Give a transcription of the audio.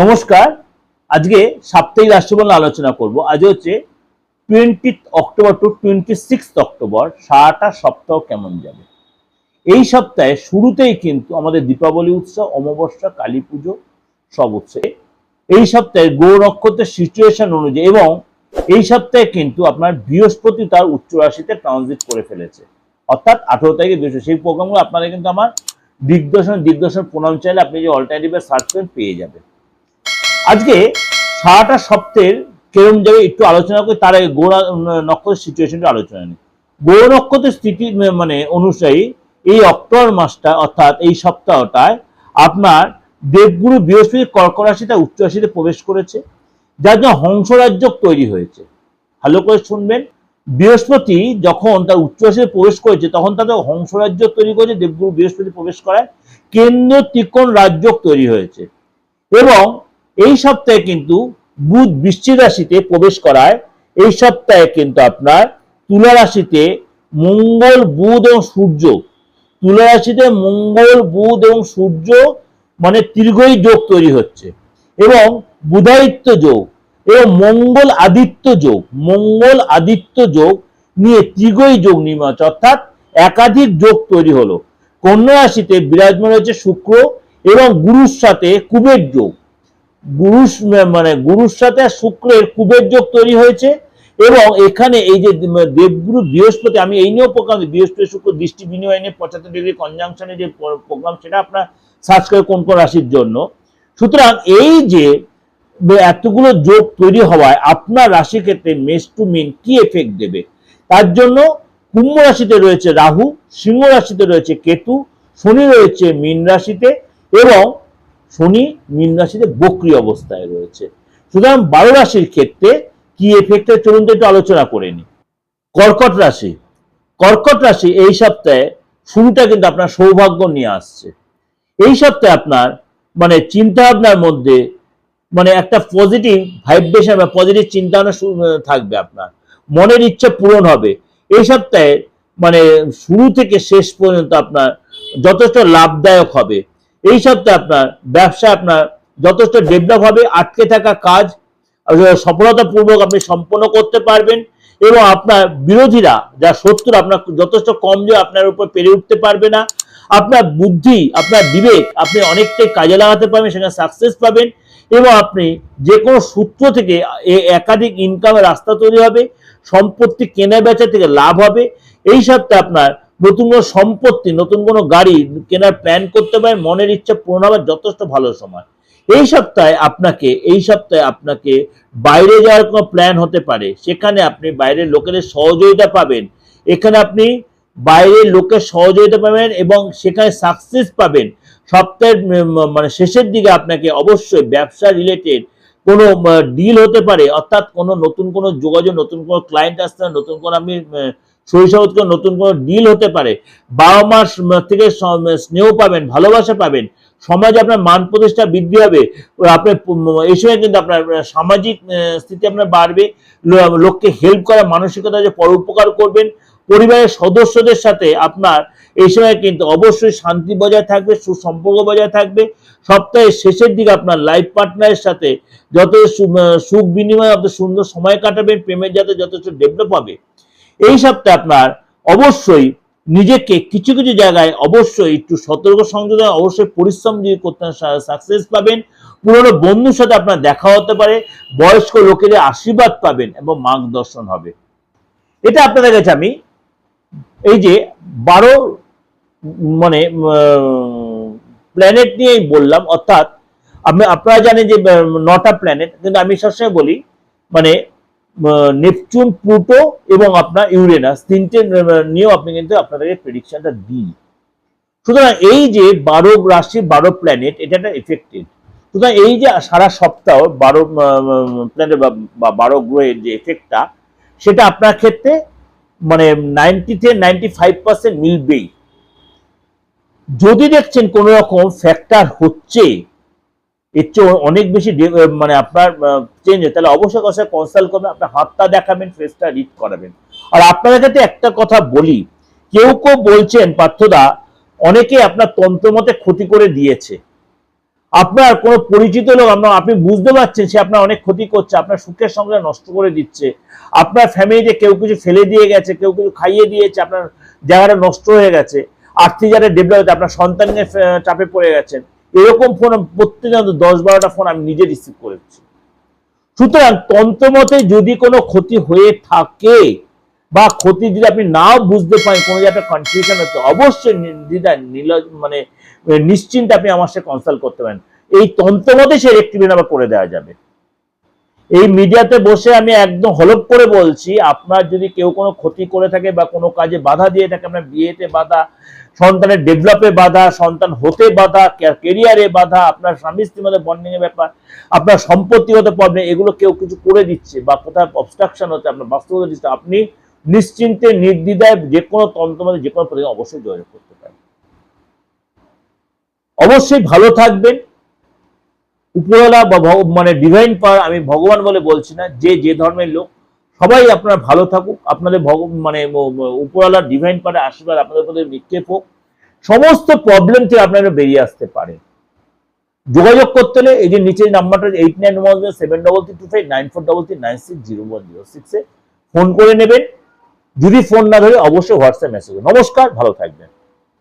নমস্কার। আজকে সাপ্তাহিক রাশিফল আলোচনা করব। আজ হচ্ছে twenty October to twenty six October সারাটা সপ্তাহ কেমন যাবে? এই সপ্তাহে শুরুতেই কিন্তু আমাদের দীপাবলি উৎসব, অমাবস্যা, কালী পুজো সব উৎসব এই সপ্তাহে গৌর নক্ষত্রের সিচুয়েশন অনুযায়ী এবং এই সপ্তাহে কিন্তু আপনার বৃহস্পতি তার উচ্চ রাশিতে ট্রানজিট করে ফেলেছে। অর্থাৎ আঠেরো তারিখে বৃহস্পতি। সেই প্রোগ্রামগুলো আপনারা কিন্তু আমার দিগদর্শন দিগদর্শন প্রণাম চাইলে আপনি যে অল্টারনেটিভে সার্চ করেন পেয়ে যাবেন। আজকে সারাটা সপ্তাহের কেরম যাবে একটু আলোচনা করি, তার আগে গোড়া নক্ষত্রের সিচুয়েশনটা আলোচনা নেই। গৌর নক্ষত্রের স্থিতি মানে অনুযায়ী এই অক্টোবর মাসটা, অর্থাৎ এই সপ্তাহটায় আপনার দেবগুরু বৃহস্পতি কর্ক রাশিতে উচ্চ রাশিতে প্রবেশ করেছে, যার জন্য হংসরাজ্য তৈরি হয়েছে। ভালো করে শুনবেন। বৃহস্পতি যখন তার উচ্চ রাশিতে প্রবেশ করেছে, তখন তাদের হংসরাজ্য তৈরি করেছে, দেবগুরু বৃহস্পতি প্রবেশ করায়। কেন্দ্র ত্রিকোণ রাজ্য তৈরি হয়েছে। এবং এই সপ্তাহে কিন্তু বুধ বৃশ্চিক রাশিতে প্রবেশ করায়। এই সপ্তাহে কিন্তু আপনার তুলা রাশিতে মঙ্গল, বুধ এবং সূর্য। তুলা রাশিতে মঙ্গল, বুধ এবং সূর্য মানে দীর্ঘই যোগ তৈরি হচ্ছে এবং বুধায়িত্ব যোগ এবং মঙ্গল আদিত্য যোগ। মঙ্গল আদিত্য যোগ নিয়ে ত্রিগই যোগ নির্মাণ অর্থাৎ একাধিক যোগ তৈরি হলো। কন্যা রাশিতে বিরাজমান হচ্ছে শুক্র এবং গুরুর সাথে কুবের যোগ। গুরুর মানে গুরুর সাথে শুক্রের কুবের যোগ তৈরি হয়েছে এবং এখানে এই যে দেবগুরু বৃহস্পতি, আমি এই নিয়েও প্রোগ্রাম বৃহস্পতি, শুক্র, দৃষ্টি বিনিময় নিয়ে পঁচাত্তর ডিগ্রি কনজাংশনে যে প্রোগ্রাম সেটা আপনার সার্চ করে কোন কোন রাশির জন্য। সুতরাং এই যে এতগুলো যোগ তৈরি হওয়ায় আপনার রাশি ক্ষেত্রে মেস টু মিন কি এফেক্ট দেবে? তার জন্য কুম্ভ রাশিতে রয়েছে রাহু, সিংহ রাশিতে রয়েছে কেতু, শনি রয়েছে মীন রাশিতে এবং শনি মীন রাশিতে বক্রি অবস্থায় রয়েছে। সুতরাং বারো রাশির ক্ষেত্রে কি এফেক্টে চলুন তো একটু আলোচনা করে নি কর্কট রাশি। কর্কট রাশি এই সপ্তাহে শুরুটা কিন্তু আপনার সৌভাগ্য নিয়ে আসছে। এই সপ্তাহে আপনার মানে চিন্তা ভাবনার মধ্যে মানে একটা পজিটিভ ভাইব্রেশন বা পজিটিভ চিন্তা ভাবনা থাকবে আপনার। মনের ইচ্ছা পূরণ হবে। এই সপ্তাহে মানে শুরু থেকে শেষ পর্যন্ত আপনার যথেষ্ট লাভদায়ক হবে। এই সপ্তাহে আপনার ব্যবসা আপনার যথেষ্ট ডেভেলপ হবে, আটকে থাকা কাজ সফলতাপূর্বক আপনি সম্পন্ন করতে পারবেন এবং আপনার বিরোধীরা যা শত্রু, আপনার যথেষ্ট কম যে আপনার উপর পেরে উঠতে পারবে না। আপনার বুদ্ধি, আপনার বিবেক, আপনি অনেকটাই কাজে লাগাতে পারবেন, সেখানে সাকসেস পাবেন এবং আপনি যে কোনো সূত্র থেকে একাধিক ইনকামের রাস্তা তৈরি হবে, সম্পত্তি কেনা বেচা থেকে লাভ হবে। এই সপ্তাহে আপনার নতুন কোনো সম্পত্তি, নতুন কোনো গাড়ি কেনার প্ল্যান করতে পারেন, মনের ইচ্ছা পূরণ হওয়ার যথেষ্ট ভালো সময়। এই সপ্তাহে আপনাকে, এই সপ্তাহে আপনাকে বাইরে যাওয়ার কোনো প্ল্যান হতে পারে। সেখানে আপনি বাইরের লোকেদের সহযোগিতা পাবেন। এখানে আপনি বাইরের লোকের সহযোগিতা পাবেন এবং সেখানে সাকসেস পাবেন। সপ্তাহের মানে শেষের দিকে আপনাকে অবশ্যই ব্যবসা রিলেটেড কোনো ডিল হতে পারে। অর্থাৎ কোনো নতুন কোনো যোগাযোগ, নতুন কোনো ক্লায়েন্ট আসতে নতুন কোনো আপনি শৈশবত কোনো নতুন কোনো ডিল হতে পারে। বাবা মার থেকে স্নেহ পাবেন, ভালোবাসা পাবেন। সমাজে আপনার মান প্রতিষ্ঠা বৃদ্ধি হবে। আপনার এই সময় কিন্তু আপনার সামাজিক স্থিতি আপনার বাড়বে। লোককে হেল্প করার মানসিকতা যে পরোপকার করবেন। পরিবারের সদস্যদের সাথে আপনার এই সময় কিন্তু অবশ্যই শান্তি বজায় থাকবে, সুসম্পর্ক বজায় থাকবে। সপ্তাহের শেষের দিকে আপনার লাইফ পার্টনারের সাথে সু- সুখ বিনিময় আপনার সুন্দর সময় কাটাবেন। প্রেমের যাতে যথেষ্ট ডেভেলপ হবে। এই সপ্তাহে আপনার অবশ্যই নিজেকে কিছু কিছু জায়গায় অবশ্যই একটু সতর্ক সংযোজন, অবশ্যই পরিশ্রম দিয়ে করতে সাকসেস পাবেন। পুরনো বন্ধুর সাথে আপনার দেখা হতে পারে, বয়স্ক লোকেদের আশীর্বাদ পাবেন এবং মার্গদর্শন হবে। এটা আপনাদের কাছে আমি এই যে বারো মানে প্ল্যানেট নিয়েই বললাম, অর্থাৎ আপনারা জানেন যে নটা প্ল্যানেট কিন্তু আমি সবসময় বলি মানে নেপচুন প্লুটো এবং আপনার ইউরেনাস। তিনটে নিয়েও আপনি কিন্তু আপনাদেরকে প্রেডিকশনটা দিই। সুতরাং এই যে বারো রাশি, বারো প্ল্যানেট এটা একটা এফেক্টেড সুতরাং এই যে সারা সপ্তাহ বারো প্ল্যানেট বা বারো গ্রহের যে এফেক্টটা সেটা আপনার ক্ষেত্রে মানে নাইনটি থেকে নাইনটি ফাইভ পার্সেন্ট মিলবেই। যদি দেখছেন কোনো রকম ফ্যাক্টর হচ্ছে এর চেয়ে অনেক বেশি মানে আপনার চেঞ্জ হয়। তাহলে অবশ্যই কথা কনসাল্ট করবেন, আপনার হাতটা দেখাবেন ফেসটা রিড করাবেন। আর আপনাদের কাছে একটা কথা বলি, কেউ কেউ বলছেন, পার্থদা অনেকে আপনার তন্ত্র মতে ক্ষতি করে দিয়েছে। আপনার কোনো পরিচিত লোক, আপনার, আপনি বুঝতে পারছেন সে আপনার অনেক ক্ষতি করছে, আপনার সুখের সঙ্গে নষ্ট করে দিচ্ছে। আপনার ফ্যামিলিতে কেউ কিছু ফেলে দিয়ে গেছে, কেউ কিছু খাইয়ে দিয়েছে, আপনার জায়গাটা নষ্ট হয়ে গেছে। আর্থিক জায়গাটা ডেভেলপ হয়েছে, আপনার সন্তানের চাপে পড়ে গেছেন। এরকম ফোন প্রত্যেকজন দশ বারোটা ফোন আমি নিজে রিসিভ করেছি সুতরাং তন্ত্রমতে যদি কোনো ক্ষতি হয়ে থাকে বা ক্ষতি যদি আপনি নাও বুঝতে পারেন, কোনো যে একটা কনফিউশন হচ্ছে অবশ্যই নির্দ্বিধা নিল মানে নিশ্চিন্তে আপনি আমার সাথে কনসাল্ট করতে পারেন। এই তন্ত্রমতে সে রেক্টিভেন আবার করে দেওয়া যাবে। এই মিডিয়াতে বসে আমি একদম হলপ করে বলছি, আপনার যদি কেউ কোনো ক্ষতি করে থাকে বা কোনো কাজে বাধা দিয়ে থাকে, আপনার বিয়েতে বাধা, সন্তানের ডেভেলপে বাধা, সন্তান হতে বাধা কেরিয়ারে বাধা, আপনার স্বামী স্ত্রীর মধ্যে বন্ডিং এর ব্যাপার, আপনার সম্পত্তিগত প্রবলেম এগুলো কেউ কিছু করে দিচ্ছে বা কোথাও অবস্ট্রাকশন হচ্ছে, আপনার বাস্তবতা দিচ্ছে, আপনি নিশ্চিন্তে, নির্দ্বিধায় যে কোনো তন্ত্র যে কোনো প্রতিদিন অবশ্যই যোগাযোগ করতে পারেন। অবশ্যই ভালো থাকবেন। উপরওয়ালা বা মানে ডিভাইন পাওয়ার আমি ভগবান বলে বলছি না, যে যে ধর্মের লোক, সবাই আপনারা ভালো থাকুক, আপনাদের ভগ মানে উপরওয়ালা ডিভাইন পাওয়ার আশীর্বাদ আপনাদের উপরে নিক্ষেপ হোক, সমস্ত প্রবলেম থেকে আপনারা বেরিয়ে আসতে পারেন। যোগাযোগ করতে হলে এই যে নিচের নাম্বারটা eight nine one zero seven double three two five nine four double three nine six zero one zero সিক্সে ফোন করে নেবেন। যদি ফোন না ধরে অবশ্যই হোয়াটসঅ্যাপ মেসেজ নমস্কার, ভালো থাকবেন।